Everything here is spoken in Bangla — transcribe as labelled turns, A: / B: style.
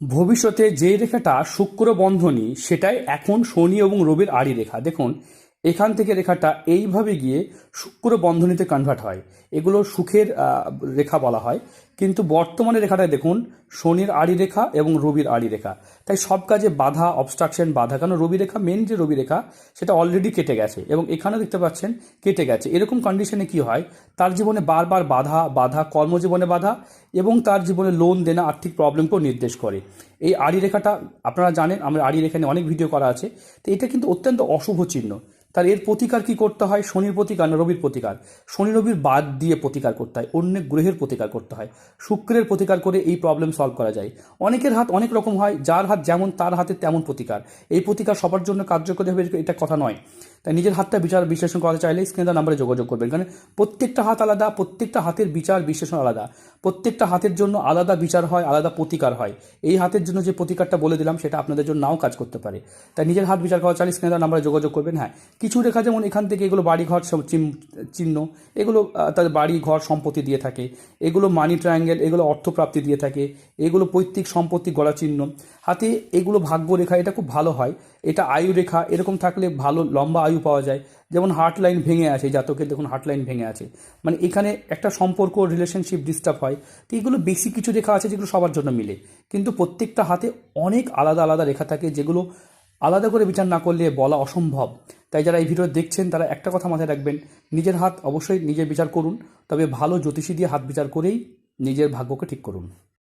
A: ভবিষ্যতে যে রেখাটা শুক্র বন্ধনী সেটাই এখন শনি এবং রবির আড়ি রেখা। দেখুন এখান থেকে রেখাটা এইভাবে গিয়ে শুক্র বন্ধনীতে কনভার্ট হয়। এগুলো সুখের রেখা বলা হয়। কিন্তু বর্তমানে রেখাটায় দেখুন, শনির আড়ি রেখা এবং রবির আড়ি রেখা। তাই সব কাজে বাধা অবস্ট্রাকশন বাধা। কারণ রবি রেখা মেন যে রবি রেখা, সেটা অলরেডি কেটে গেছে। এবং এখানেও দেখতে পাচ্ছেন, কেটে গেছে। এরকম কন্ডিশনে কি হয়? তার জীবনে বারবার বাধা বাধা, কর্মজীবনে বাধা এবং তার জীবনে লোন দেনা আর্থিক প্রবলেমকেও নির্দেশ করে। এই আড়ি রেখাটা আপনারা জানেন আমরা আড়ি রেখা নিয়ে অনেক ভিডিও করা আছে। তো এটা কিন্তু অত্যন্ত অশুভ চিহ্ন। তার এর প্রতিকার কি করতে হয়? শনির প্রতিকার না রবির প্রতিকার? শনি রবির বাদ দিয়ে প্রতিকার করতে হয়। অন্য গ্রহের প্রতিকার করতে হয়। শুক্রের প্রতিকার করে এই প্রবলেম সলভ করা যায়। অনেকের হাত অনেক রকম হয়। যার হাত যেমন তার হাতে তেমন প্রতিকার। এই প্রতিকার সবার জন্য কার্যকরী হবে এটা কথা নয়। তাই নিজের হাতটা বিচার বিশ্লেষণ করতে চাইলে স্ক্রিনে নাম্বারে যোগাযোগ করবেন। কারণ প্রত্যেকটা হাত আলাদা, প্রত্যেকটা হাতের বিচার বিশ্লেষণ আলাদা। প্রত্যেকটা হাতের জন্য আলাদা বিচার হয়, আলাদা প্রতিকার হয়। এই হাতের জন্য যে প্রতিকারটা বলে দিলাম, সেটা আপনাদের জন্য নাও কাজ করতে পারে। তাই নিজের হাত বিচার করা চাইলে স্ক্রিনে নাম্বারে যোগাযোগ করবেন। হ্যাঁ কিছু রেখা যেমন এখান থেকে এগুলো বাড়ি ঘর সব চিহ্ন- চিহ্ন, এগুলো তাদের বাড়ি ঘর সম্পত্তি দিয়ে থাকে। এগুলো মানি ট্রায়াঙ্গেল এগুলো অর্থপ্রাপ্তি দিয়ে থাকে। এগুলো পৈতৃক সম্পত্তি গড়া চিহ্ন। হাতে এগুলো ভাগ্য রেখা, এটা খুব ভালো হয়। এটা আয়ু রেখা, এরকম থাকলে ভালো লম্বা আয়ু পাওয়া যায়। যেমন হার্ট লাইন ভেঙে আছে, জাতকের দেখুন হার্ট লাইন ভেঙে আছে। মানে এখানে একটা সম্পর্ক রিলেশনশিপ ডিস্টার্ব হয়। তো এগুলো বেশি কিছু রেখা আছে যেগুলো সবার জন্য মিলে। কিন্তু প্রত্যেকটা হাতে অনেক আলাদা আলাদা রেখা থাকে যেগুলো আলাদা করে বিচার না করলে বলা অসম্ভব। তাই যারা এই ভিডিও দেখছেন, তারা একটা কথা মাথায় রাখবেন। নিজের হাত অবশ্যই নিজের বিচার করুন, তবে ভালো জ্যোতিষী দিয়ে হাত বিচার করেই নিজের ভাগ্যকে ঠিক করুন।